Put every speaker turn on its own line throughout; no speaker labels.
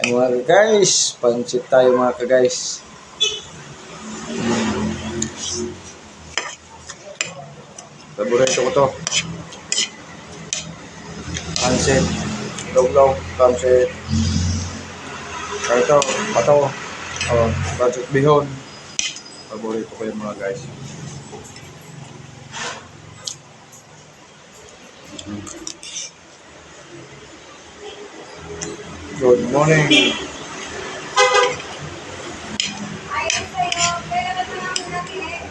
Ay mga guys, pansit tayo mga ka-guys. Paborito ko to. Pansit, log-log, pansit. Ito, pato. Oh, pansit bihon. Paborito ko yung mga guys. Good morning.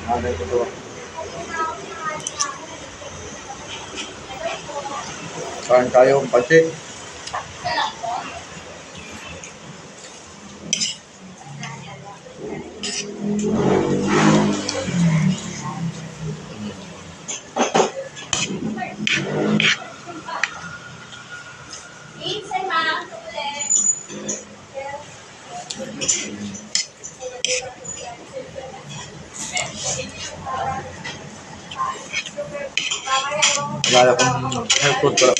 Ano ito to? Saan tayo? Pansit. Wala kong health food pala.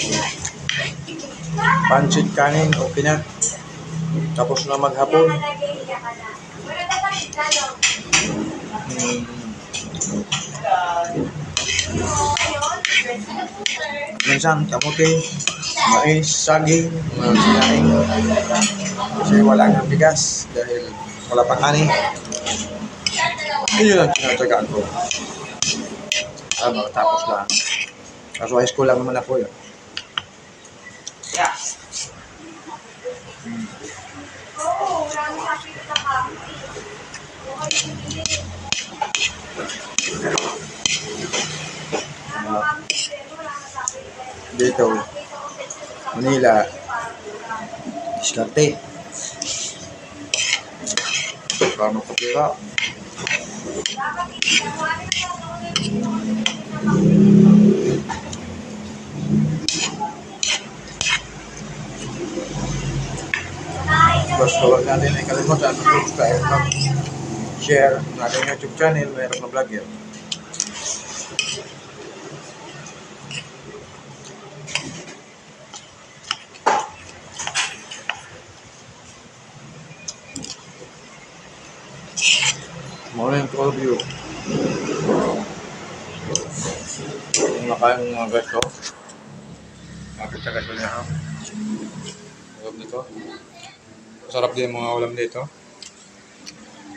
Pansit kanin, okay na. Tapos na maghapon. Hmm. Minsan, kamuti, mais, saging, mga sinaing. Kasi wala nga bigas dahil wala pang ani. Yun ang tinatagaan ko. Ah, makatapos lang. Kaso high school lang naman ako yun. Ah, dito, Manila, diskarte. Para makapira. Basta huwag natin ay kalimutan mag-subscribe, mag-share ng ating YouTube channel, mayroon na vlogger. Morning to all of you. Kung nakain mga guys ko, kapit sa gasol niya ha. Masarap din yung mga ulam dito.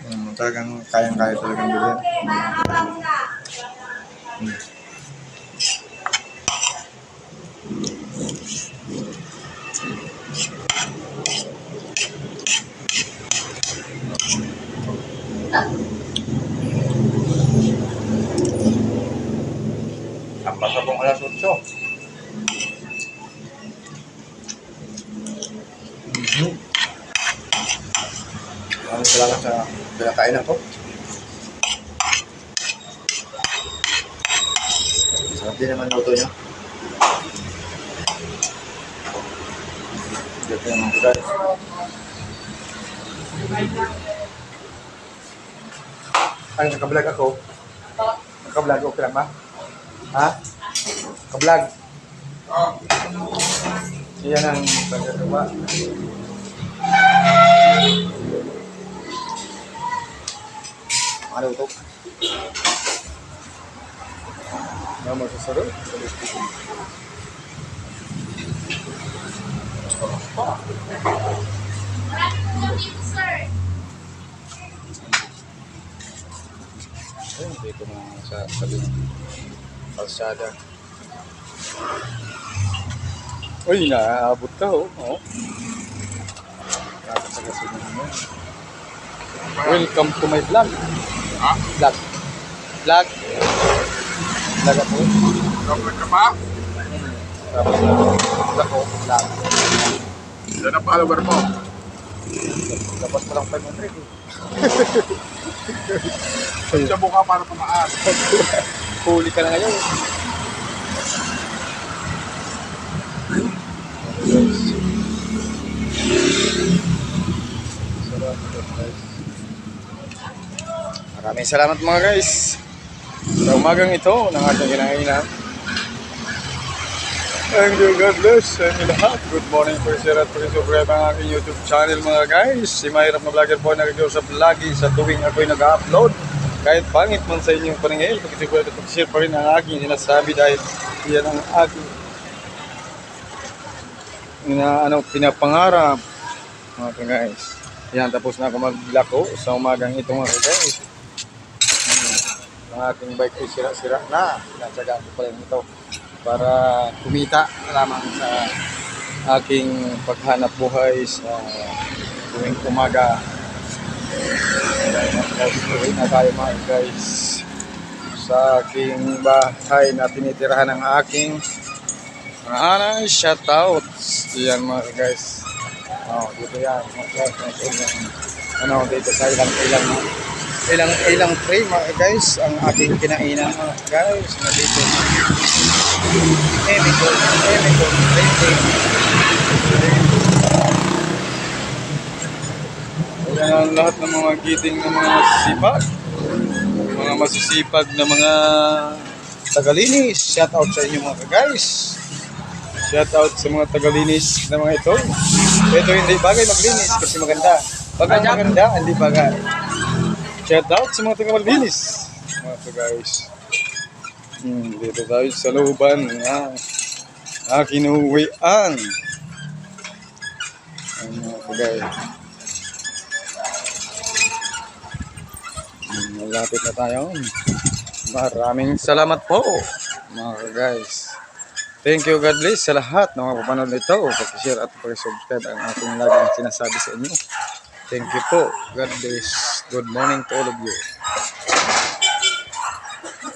Hmm, talagang kayang-kaya talagang bilhin. Hmm. Ang basa pong alas 8. Mhm. Salamat sa pinakainan ko. Sarap din naman luto nyo. Dito naman ko guys. Ay, nakablog ako. Nakablog, okay lang ba? Ha? Kablog. Yan ang pagkagawa. Ano ito? Ano mo sasaro? Ayun, dito na sa tabi ng kalsada. Uy, naaabot ka oh. oh. Nakakasagasin mo. Welcome to my vlog.
Ha?
Vlog. Vlog. Vlog ako.
Kapag ka pa?
Vlog ako. Vlog.
Yan ang follower mo.
Tapos pa lang 500 eh.
Sa mukha para tumaas.
Huli ka na ngayon. Maraming salamat mga guys. Sa umagang ito ng ating kinainan. Thank you, God bless sa inyo lahat. Good morning po, sir at pre-subscribe ang aking YouTube channel mga guys. Si Mahirap na Vlogger po nakikiusap lagi sa tuwing ako'y nag-upload. Kahit pangit man sa inyong paningil, pag-share pag-share pa rin ang aking sinasabi dahil yan ang aking na ano pinapangarap mga guys. Yan tapos na ako maglako sa umagang ito mga guys. Ang aking bike ay sira-sira na. Pinatsagaan ko pa rin ito para kumita lamang sa aking paghanap buhay sa tuwing umaga. Uwi na tayo mga guys sa aking bahay na tinitirahan ng aking mga anay shoutouts. Yan mga guys. Oh, dito yan. Mga guys, ano, dito sa ilang ilang ilang ilang frame mga guys ang aking kinainan mga guys na dito Emicol, Emicol, Emicol. Ayan ang lahat ng mga giting ng mga masisipag. Mga masisipag na mga tagalinis. Shout out sa inyo mga guys. Shout out sa mga tagalinis na mga ito. Ito hindi bagay maglinis kasi maganda. Pag ang maganda, hindi bagay. Shout out sa mga tagalinis. Mga guys. Hmm, dito tayo sa looban ng aking uwian. Ayun mga kagay. Hmm, Malapit na tayo. Maraming salamat po mga guys. Thank you God bless sa lahat ng mga papanood nito. Pag-share at pag-subscribe ang aking laging sinasabi sa inyo. Thank you po. God bless. Good morning to all of you.